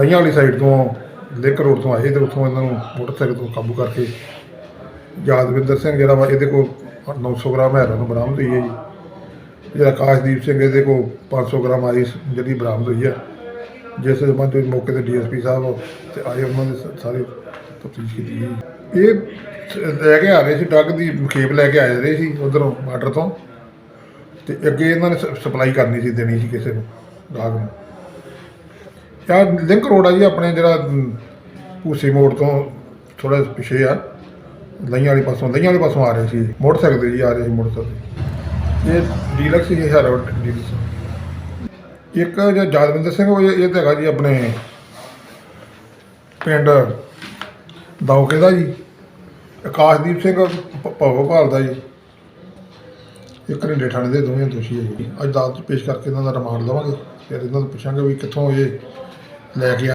ਕਈਆਂ ਵਾਲੀ ਸਾਈਡ ਤੋਂ ਲਿੰਕ ਰੋਡ ਤੋਂ ਆਏ ਤੇ ਉੱਥੋਂ ਇਹਨਾਂ ਨੂੰ ਮੋਟਰਸਾਈਕਲ ਤੋਂ ਕਾਬੂ ਕਰਕੇ ਯਾਦਵਿੰਦਰ ਸਿੰਘ ਜਿਹੜਾ ਵਾ, ਇਹਦੇ ਕੋਲ 900 ਗ੍ਰਾਮ ਹੈਰੋਇਨ ਬਰਾਮਦ ਹੋਈ ਹੈ ਜੀ। ਜਿਹੜਾ ਆਕਾਸ਼ਦੀਪ ਸਿੰਘ ਇਹਦੇ ਕੋਲ 500 ਗ੍ਰਾਮ ਆਈਸ ਜਿਹੜੀ ਬਰਾਮਦ ਹੋਈ ਹੈ। ਜਿਸ ਸੰਬੰਧ ਵਿੱਚ ਮੌਕੇ ਤੇ ਡੀਐਸਪੀ ਸਾਹਿਬ ਤੇ ਆਏ, ਉਹਨਾਂ ਦੇ ਸਾਰੇ ਤਫਤੀਸ਼ ਕੀਤੀ ਗਈ ਇਹ ਲੈ ਕੇ ਆ ਰਹੇ ਸੀ ਡਰੱਗ ਦੀ ਮੁਖੇਬ ਲੈ ਕੇ ਆਏ ਰਹੇ ਸੀ ਉਧਰੋਂ ਬਾਰਡਰ ਤੋਂ। ਤੇ ਅੱਗੇ ਇਹਨਾਂ ਨੇ ਸਪਲਾਈ ਕਰਨੀ ਸੀ ਦੇਣੀ ਸੀ ਕਿਸੇ ਨੂੰ ਡਾਕ ਨੂੰ। ਯਾਰ ਲਿੰਕ ਰੋਡ ਆ ਜੀ ਆਪਣੇ ਜਿਹੜਾ ਅਮ, ਮੋੜ ਤੋਂ ਥੋੜਾ ਪਿਛੇ ਆ। ਲਈਆਂ ਵਾਲੇ ਪਾਸੋਂ ਲਈਆਂ ਵਾਲੇ ਪਾਸੋਂ ਆ ਰਹੇ ਸੀ। ਮੋਟਰਸਾਈਕਲ ਤੇ ਜੀ ਆ ਰਹੇ ਸੀ ਮੋਟਰਸਾਈਕਲ ਇਹ ਡੀਲਕਸ ਸੀ ਇਹ ਹੈਰੋ ਡੀਲਕਸ ਇੱਕ ਜਿਹੜਾ ਜਾਦਵਿੰਦਰ ਸਿੰਘ ਉਹ ਇਹ ਤਾਂ ਹੈਗਾ ਜੀ ਆਪਣੇ ਪਿੰਡ ਦੌਕੇ ਦਾ ਜੀ। ਆਕਾਸ਼ਦੀਪ ਸਿੰਘ ਭ- ਭਵੋਪਾਲ ਦਾ ਜੀ। ਇੱਕ ਨੇ ਥਾਣੇ ਦੇ ਦੋਵੇਂ ਦੋਸ਼ੀ ਹੈ ਜੀ। ਅੱਜ ਅਦਾਲਤ ਪੇਸ਼ ਕਰਕੇ ਇਹਨਾਂ ਦਾ ਰਿਮਾਂਡ ਲਵਾਂਗੇ। ਫਿਰ ਇਹਨਾਂ ਤੋਂ ਪੁੱਛਾਂਗੇ ਵੀ ਕਿੱਥੋਂ ਇਹ ਲੈ ਕੇ